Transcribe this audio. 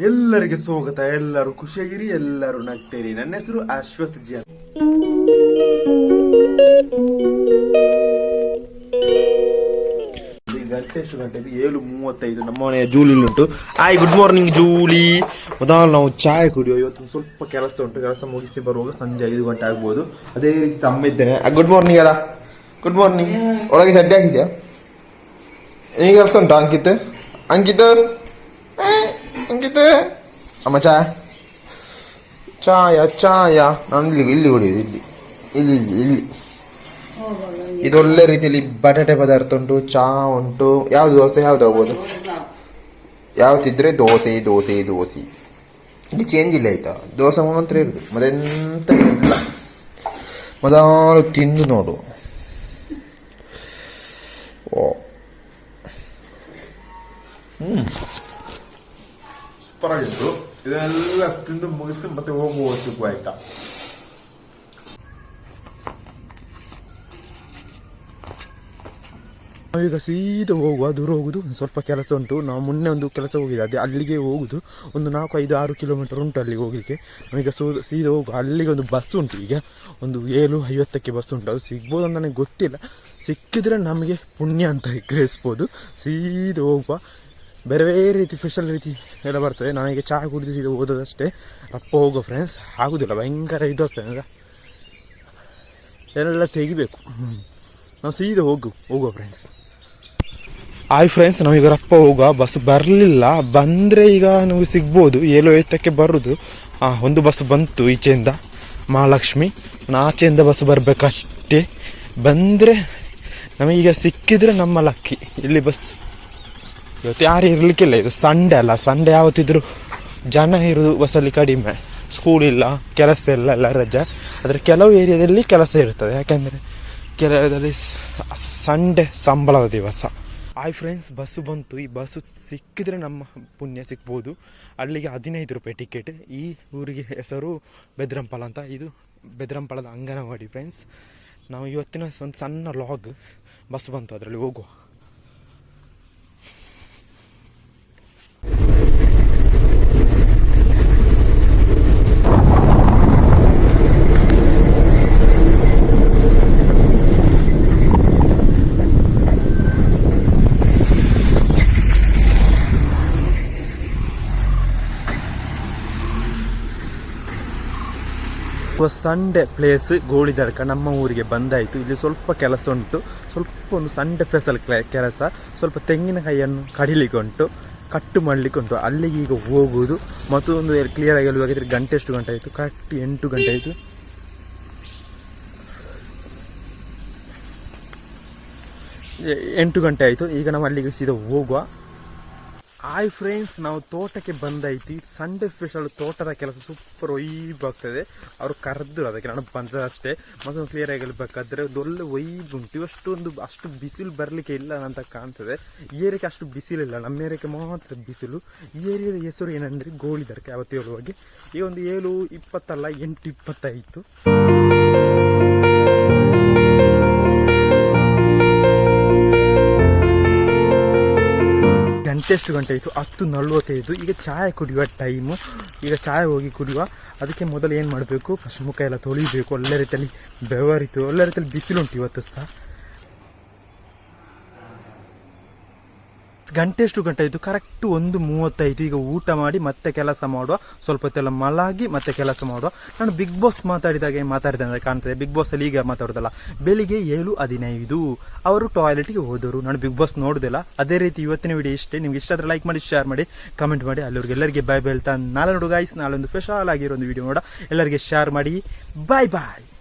ಎಲ್ಲರಿಗೆ ಸ್ವಾಗತ, ಎಲ್ಲರೂ ಖುಷಿಯಾಗಿರಿ, ಎಲ್ಲರೂ ನಗ್ತೀರಿ. ನನ್ನ ಹೆಸರು ಅಶ್ವಥ್ ಜಿ. ಏಳು ಮೂವತ್ತೈದು, ನಮ್ಮ ಮನೆಯ ಜೂಲಿ ಉಂಟು. ಆಯ್ ಗುಡ್ ಮಾರ್ನಿಂಗ್ ಜೂಲಿ. ಮೊದಲು ನಾವು ಚಾಯ್ ಕುಡಿಯೋ ಇವತ್ತು ಸ್ವಲ್ಪ ಕೆಲಸ ಉಂಟು. ಕೆಲಸ ಮುಗಿಸಿ ಬರುವಾಗ ಸಂಜೆ ಐದು ಗಂಟೆ ಆಗ್ಬೋದು. ಅದೇ ರೀತಿ ತಮ್ಮ ಇದ್ದೇನೆ ಗುಡ್ ಮಾರ್ನಿಂಗ್ ಅಲ್ಲ. ಗುಡ್ ಮಾರ್ನಿಂಗ್ ಒಳಗೆ ಸಡ್ಡೆ ಹಾಕಿದ್ಯಾ? ಕೆಲಸ ಉಂಟು ಅಂಕಿತ್? ಅಂಕಿತ್? ಅಂಕಿತ್ ಅಮ್ಮ ಚಾ ಚಾಯ ಚಾಯ. ನಾನು ಇಲ್ಲಿ ಇಲ್ಲಿ ಕುಡಿಯೋದು, ಇಲ್ಲಿ. ಇಲ್ಲಿ ಇಲ್ಲಿ ಇಲ್ಲಿ. ಇದು ಒಳ್ಳೆ ರೀತಿಯಲ್ಲಿ ಬಟಾಟೆ ಪದಾರ್ಥ ಉಂಟು, ಚಾ ಉಂಟು. ಯಾವ್ದು ದೋಸೆ, ಯಾವ್ದು ಆಗ್ಬೋದು? ಯಾವ್ದಿದ್ರೆ ದೋಸೆ ದೋಸೆ ದೋಸೆ. ಇಲ್ಲಿ ಚೇಂಜ್ ಇಲ್ಲ ಆಯ್ತಾ? ದೋಸೆ ಮಾತ್ರ ಇರುದು. ಮತ್ತೆಂತ ಇಲ್ಲ. ಮೊದಲು ತಿಂದು ನೋಡು. ಓ. ಹ್ಮ್. ಸೂಪರ್ ಇದೆಲ್ಲ ತಿಂದು ಮುಗಿಸಿ ಮತ್ತೆ ಹೋಗುವ ಆಯ್ತಾ? ನಾವೀಗ ಸೀದಾ ಹೋಗುವ, ದೂರ ಹೋಗುದು ಸ್ವಲ್ಪ ಕೆಲಸ ಉಂಟು. ನಾವು ಮೊನ್ನೆ ಒಂದು ಕೆಲಸ ಹೋಗಿದೆ ಅದೇ ಅಲ್ಲಿಗೆ ಹೋಗುದು. ಒಂದು ನಾಲ್ಕು ಐದು ಆರು ಕಿಲೋಮೀಟರ್ ಉಂಟು ಅಲ್ಲಿಗೆ ಹೋಗಲಿಕ್ಕೆ. ನಾವೀಗ ಸೂ, ಸೀದಾ ಹೋಗುವ, ಅಲ್ಲಿಗೆ ಒಂದು ಬಸ್ ಉಂಟು ಈಗ. ಒಂದು ಏಳು, ಐವತ್ತಕ್ಕೆ ಬಸ್ ಉಂಟು. ಅದು ಸಿಗ್ಬೋದು ಅಂತ ನನಗೆ ಗೊತ್ತಿಲ್ಲ. ಸಿಕ್ಕಿದ್ರೆ ನಮಗೆ ಪುಣ್ಯ ಅಂತ ಗ್ರಹಿಸ್ಬೋದು. ಸೀದಾ ಹೋಗುವ. ಬೇರೆ ಬೇರೆ ರೀತಿ ಸ್ಪೆಷಲ್ ರೀತಿ ಎಲ್ಲ ಬರ್ತದೆ. ನನಗೆ ಚಹಾ ಕುಡಿದು ಓದೋದಷ್ಟೇ. ಅಪ್ಪ ಹೋಗೋ ಫ್ರೆಂಡ್ಸ್ ಆಗೋದಿಲ್ಲ, ಭಯಂಕರ ಇದು ಆಗ್ತದೆ. ಅಂದ್ರೆ ಎಲ್ಲ ತೆಗಿಬೇಕು? ನಾವು ಸೀದಾ ಹೋಗು, ಹೋಗುವ ಫ್ರೆಂಡ್ಸ್ ಆಯ್ ಫ್ರೆಂಡ್ಸ್ ನಾವೀಗ ರಪ್ಪ ಹೋಗುವ. ಬಸ್ ಬರಲಿಲ್ಲ. ಬಂದರೆ ಈಗ ನಮಗೆ ಸಿಗ್ಬೋದು. ಏಳು ಐತಕ್ಕೆ ಬರೋದು. ಒಂದು ಬಸ್ ಬಂತು ಈಚೆಯಿಂದ ಮಹಾಲಕ್ಷ್ಮಿ. ಆಚೆಯಿಂದ ಬಸ್ ಬರಬೇಕಷ್ಟೇ. ಬಂದರೆ ನಮಗೀಗ ಸಿಕ್ಕಿದ್ರೆ ನಮ್ಮ ಲಕ್ಕಿ ಇಲ್ಲಿ ಬಸ್ ಇವತ್ತು ಯಾರು ಇರಲಿಕ್ಕಿಲ್ಲ, ಇದು ಸಂಡೇ ಅಲ್ಲ. ಸಂಡೇ ಯಾವತ್ತಿದ್ರು ಜನ ಇರೋದು ಬಸ್ಸಲ್ಲಿ ಕಡಿಮೆ. ಸ್ಕೂಲ್ ಇಲ್ಲ, ಕೆಲಸ ಇಲ್ಲ, ಎಲ್ಲ ರಜೆ. ಆದರೆ ಕೆಲವು ಏರಿಯಾದಲ್ಲಿ ಕೆಲಸ ಇರ್ತದೆ. ಯಾಕೆಂದರೆ ಕೆಲವದಲ್ಲಿ ಸಂಡೇ ಸಂಬಳದ ದಿವಸ. ಆಯ್ ಫ್ರೆಂಡ್ಸ್ ಬಸ್ಸು ಬಂತು. ಈ ಬಸ್ಸು ಸಿಕ್ಕಿದ್ರೆ ನಮ್ಮ ಪುಣ್ಯ ಸಿಗ್ಬೋದು. ಅಲ್ಲಿಗೆ ಹದಿನೈದು ರೂಪಾಯಿ ಟಿಕೆಟ್ ಈ ಊರಿಗೆ ಹೆಸರು ಬೆದ್ರಂಪಾಲ ಅಂತ. ಇದು ಬೆದ್ರಂಪಾಲದ ಅಂಗನವಾಡಿ ಫ್ರೆಂಡ್ಸ್ ನಾವು ಇವತ್ತಿನ ಒಂದು ಸಣ್ಣ ಲಾಗ್ ಬಸ್ ಬಂತು ಅದರಲ್ಲಿ ಹೋಗುವ. ಸಂಡೆ ಪ್ಲೇಸ್ ಗೋಳಿದರ್ಕ ನಮ್ಮ ಊರಿಗೆ ಬಂದಾಯಿತು. ಇಲ್ಲಿ ಸ್ವಲ್ಪ ಕೆಲಸ ಉಂಟು. ಸ್ವಲ್ಪ ಒಂದು ಸಂಡೆ ಫೆಸಲ್ ಕೆಲಸ. ಸ್ವಲ್ಪ ತೆಂಗಿನಕಾಯಿಯನ್ನು ಕಡಿಲಿಕ್ಕೆ ಉಂಟು. ಕಟ್ಟು ಮಾಡಲಿಕ್ಕೆ ಉಂಟು. ಅಲ್ಲಿಗೆ ಈಗ ಹೋಗುವುದು. ಮತ್ತು ಒಂದು ಕ್ಲಿಯರ್ ಆಗಿ ಹೇಳುವಾಗಿದ್ರೆ ಗಂಟೆ ಎಷ್ಟು ಗಂಟೆ ಆಯಿತು? ಕರೆಕ್ಟ್ ಎಂಟು ಗಂಟೆ ಆಯಿತು. ಎಂಟು ಗಂಟೆ ಆಯಿತು. ಈಗ ನಾವು ಅಲ್ಲಿಗೆ ಸೀದಾ ಹೋಗುವ. ಹಾಯ್ ಫ್ರೆಂಡ್ಸ್ ನಾವು ತೋಟಕ್ಕೆ ಬಂದೈತಿ. ಸಂಡೆ ಸ್ಪೆಷಲ್ ತೋಟದ ಕೆಲಸ ಸೂಪರ್ ವೈಬ್ ಆಗ್ತದೆ. ಅವರು ಕರೆದ್ರು ಅದಕ್ಕೆ ನಾನು ಬಂದದಷ್ಟೇ ಮತ್ತೊಂದು ಕ್ಲಿಯರ್ ಆಗಿ ಹೇಳ್ಬೇಕಾದ್ರೆ ಒಳ್ಳೆ ಒಯ್ಬ್ ಉಂಟು. ಅಷ್ಟೊಂದು ಅಷ್ಟು ಬಿಸಿಲು ಬರಲಿಕ್ಕೆ ಇಲ್ಲ ಅಂತ ಕಾಣ್ತದೆ. ಈ ಏರಿಯಾಕ್ಕೆ ಅಷ್ಟು ಬಿಸಿಲಿಲ್ಲ ನಮ್ಮ ಏರಿಯಾಕ್ಕೆ ಮಾತ್ರ ಬಿಸಿಲು. ಈ ಏರಿಯಾದ ಹೆಸರು ಏನಂದ್ರೆ ಗೋಳಿದರ್ಕೆ ಅವತ್ತು ಹೇಳುವಾಗೆ ಈ ಒಂದು ಏಳು ಇಪ್ಪತ್ತಲ್ಲ ಎಂಟು ಇಪ್ಪತ್ತಾಯಿತು ಎಷ್ಟು ಗಂಟೆ ಆಯಿತು ಹತ್ತು ನಲ್ವತ್ತೈದು, ಈಗ ಚಾಯ್ ಕುಡಿಯುವ ಟೈಮು ಈಗ ಚಾಯ್ ಹೋಗಿ ಕುಡಿಯುವ. ಅದಕ್ಕೆ ಮೊದಲು ಏನು ಮಾಡಬೇಕು? ಫಸ್ಟ್ ಮುಖ ಎಲ್ಲ ತೊಳಿಬೇಕು. ಒಳ್ಳೆ ರೀತಿಯಲ್ಲಿ ಬೆವರಿತು, ಒಳ್ಳೆ ರೀತಿಯಲ್ಲಿ ಬಿಸಿಲುಂಟು ಇವತ್ತು ಸಹ. ಗಂಟೆ ಎಷ್ಟು ಗಂಟೆ ಆಯಿತು. ಕರೆಕ್ಟ್ ಒಂದು ಮೂವತ್ತೈದು. ಈಗ ಊಟ ಮಾಡಿ ಮತ್ತೆ ಕೆಲಸ ಮಾಡುವ. ಸ್ವಲ್ಪ ಹೊತ್ತೆಲ್ಲ ಮಲಗಿ ಮತ್ತೆ ಕೆಲಸ ಮಾಡುವ. ನಾನು ಬಿಗ್ ಬಾಸ್ ಮಾತಾಡಿದಾಗ ಮಾತಾಡಿದಂಗೆ ಕಾಣ್ತದೆ. ಬಿಗ್ ಬಾಸ್ ಅಲ್ಲಿ ಈಗ ಮಾತಾಡೋದಲ್ಲ. ಬೆಳಿಗ್ಗೆ ಏಳು ಹದಿನೈದು. ಅವರು ಟಾಯ್ಲೆಟ್ಗೆ ಹೋದರು. ನಾನು ಬಿಗ್ ಬಾಸ್ ನೋಡುದಿಲ್ಲ. ಅದೇ ರೀತಿ ಇವತ್ತಿನ ವಿಡಿಯೋ ಇಷ್ಟೇ. ನಿಮ್ಗೆ ಇಷ್ಟ ಆದ್ರೆ ಲೈಕ್ ಮಾಡಿ ಶೇರ್ ಮಾಡಿ ಕಮೆಂಟ್ ಮಾಡಿ. ಎಲ್ಲರಿಗೆ ಬಾಯ್ ಹೇಳ್ತಾ. ನಾಳೆ ನೋಡು ಗಾಯ್ಸ್ ನಾಳೆ ಒಂದು ಸ್ಪೆಷಲ್ ಆಗಿರೋ ಒಂದು ವಿಡಿಯೋ ನೋಡ ಎಲ್ಲರಿಗೆ ಶೇರ್ ಮಾಡಿ. ಬಾಯ್ ಬಾಯ್